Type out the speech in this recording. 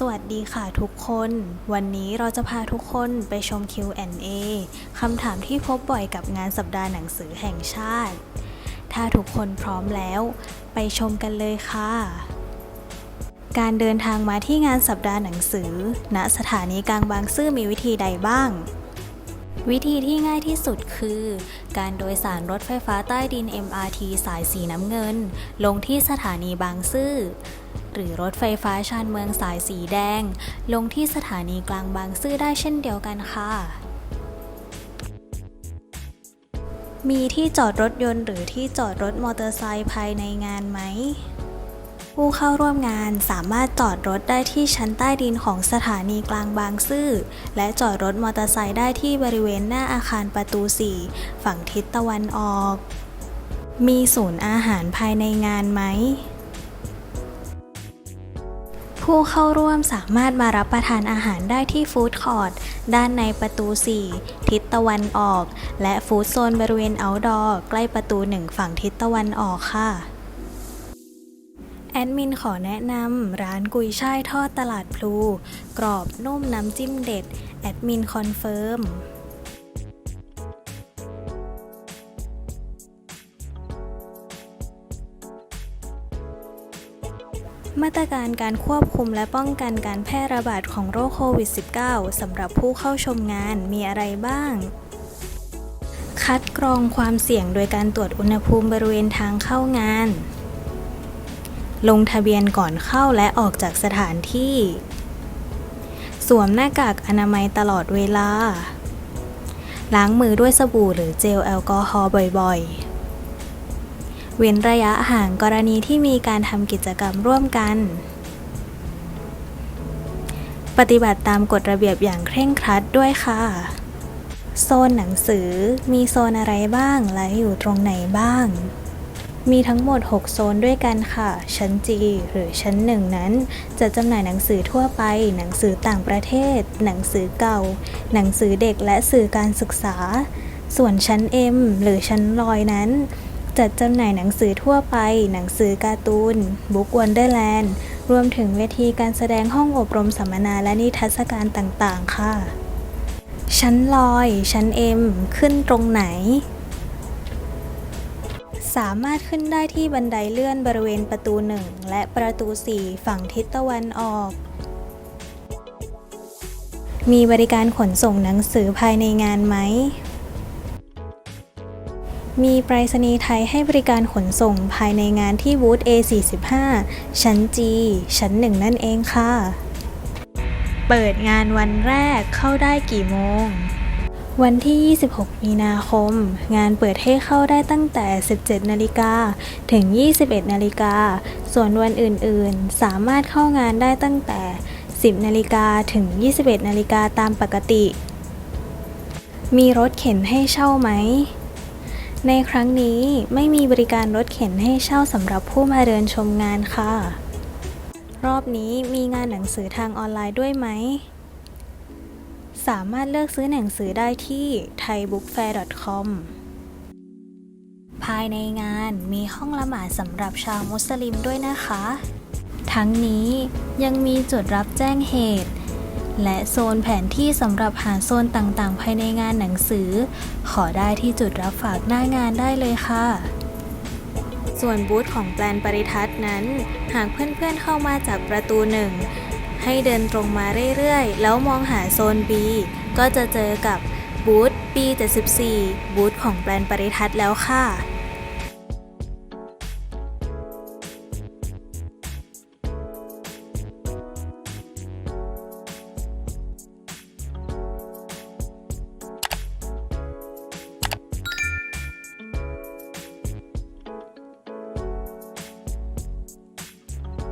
สวัสดีค่ะทุกคน วันนี้เราจะพาทุกคนไปชม Q&A คำถามที่พบบ่อยกับงานสัปดาห์หนังสือแห่งชาติ ถ้าทุกคนพร้อมแล้ว ไปชมกันเลยค่ะ การเดินทางมาที่งานสัปดาห์หนังสือ ณสถานีกลางบางซื่อมีวิธีใดบ้าง วิธีที่ง่ายที่สุดคือ การโดยสารรถไฟฟ้าใต้ดิน MRT สายสีน้ำเงิน ลงที่สถานีบางซื่อ หรือรถไฟฟ้าชานเมืองสายสีแดง ลงที่สถานีกลางบางซื่อได้เช่นเดียวกันค่ะ มีที่จอดรถยนต์หรือที่จอดรถมอเตอร์ไซค์ภายในงานไหมผู้เข้าร่วมงานสามารถจอดรถได้ที่ชั้นใต้ดินของสถานีกลางบางซื่อ และจอดรถมอเตอร์ไซค์ได้ที่บริเวณหน้าอาคารประตู 4 ฝั่งทิศตะวันออก มีศูนย์อาหารภายในงานไหม ผู้เข้าร่วมสามารถมารับประทานอาหารได้ที่ฟู้ดคอร์ทด้านในประตู 4 ทิศตะวันออก และฟู้ดโซนบริเวณเอาท์ดอร์ใกล้ประตู 1 ฝั่งทิศตะวันออกค่ะแอดมินขอแนะนำร้านกุยช่ายทอดตลาดพลู กรอบนุ่มน้ำจิ้มเด็ด แอดมินคอนเฟิร์ม มาตรการการควบคุมและป้องกันการแพร่ระบาดของโรคโควิด -19 สำหรับผู้เข้าชมงานมีอะไรบ้าง คัดกรองความเสี่ยงโดยการตรวจอุณหภูมิบริเวณทางเข้างาน ลงทะเบียนก่อนเข้าและออกจากสถานที่ สวมหน้ากากอนามัยตลอดเวลา ล้างมือด้วยสบู่หรือเจลแอลกอฮอล์บ่อยๆ เว้นระยะห่างกรณีที่มีการทำกิจกรรมร่วมกัน ปฏิบัติตามกฎระเบียบอย่างเคร่งครัดด้วยค่ะ โซนหนังสือมีโซนอะไรบ้างและอยู่ตรงไหนบ้าง มีทั้งหมด 6 โซนด้วยกันค่ะ ชั้น G หรือชั้น1นั้น จะจำหน่ายหนังสือทั่วไป หนังสือต่างประเทศ หนังสือเก่า หนังสือเด็กและสื่อการศึกษา ส่วนชั้น M หรือชั้นลอยนั้น จัดจำหน่ายหนังสือทั่วไป หนังสือการ์ตูน บุ๊กวันเดอร์แลนด์ รวมถึงเวทีการแสดงห้องอบรมสัมมนาและนิทรรศการต่างๆ ค่ะ ชั้นลอย ชั้น M ขึ้นตรงไหน สามารถขึ้นได้ที่บันไดเลื่อนบริเวณประตู 1 และประตู 4 ฝั่งทิศตะวันออก มีบริการขนส่งหนังสือภายในงานไหม มีไปรษณีย์ไทยให้บริการขนส่งภายในงานที่บูธ A45 ชั้น G ชั้น 1 นั่นเองค่ะ เปิดงานวันแรกเข้าได้กี่โมง วันที่ 26 มีนาคม งานเปิดให้เข้าได้ตั้งแต่ 17 นาฬิกาถึง 21 นาฬิกา ส่วนวันอื่นๆ สามารถเข้างานได้ตั้งแต่ 10 นาฬิกาถึง 21 นาฬิกาตามปกติ มีรถเข็นให้เช่าไหม ในครั้งนี้ไม่มีบริการรถเข็นให้เช่าสำหรับผู้มาเดินชมงานค่ะ รอบนี้มีงานหนังสือทางออนไลน์ด้วยไหม สามารถเลือกซื้อหนังสือได้ที่ thaibookfair.com ภายในงานมีห้องละหมาดสำหรับชาวมุสลิมด้วยนะคะ ทั้งนี้ยังมีจุดรับแจ้งเหตุ และโซนแผนที่สำหรับหาโซนต่างๆ ภายในงานหนังสือ ขอได้ที่จุดรับฝากหน้างานได้เลยค่ะ ส่วนบูธของแปลนปริทัศน์นั้น หากเพื่อนๆเข้ามาจากประตูหนึ่งให้เดินตรงมาเรื่อยๆ แล้วมองหาโซน B ก็จะเจอกับบูธ B74 บูธของแปลนปริทัศน์แล้วค่ะ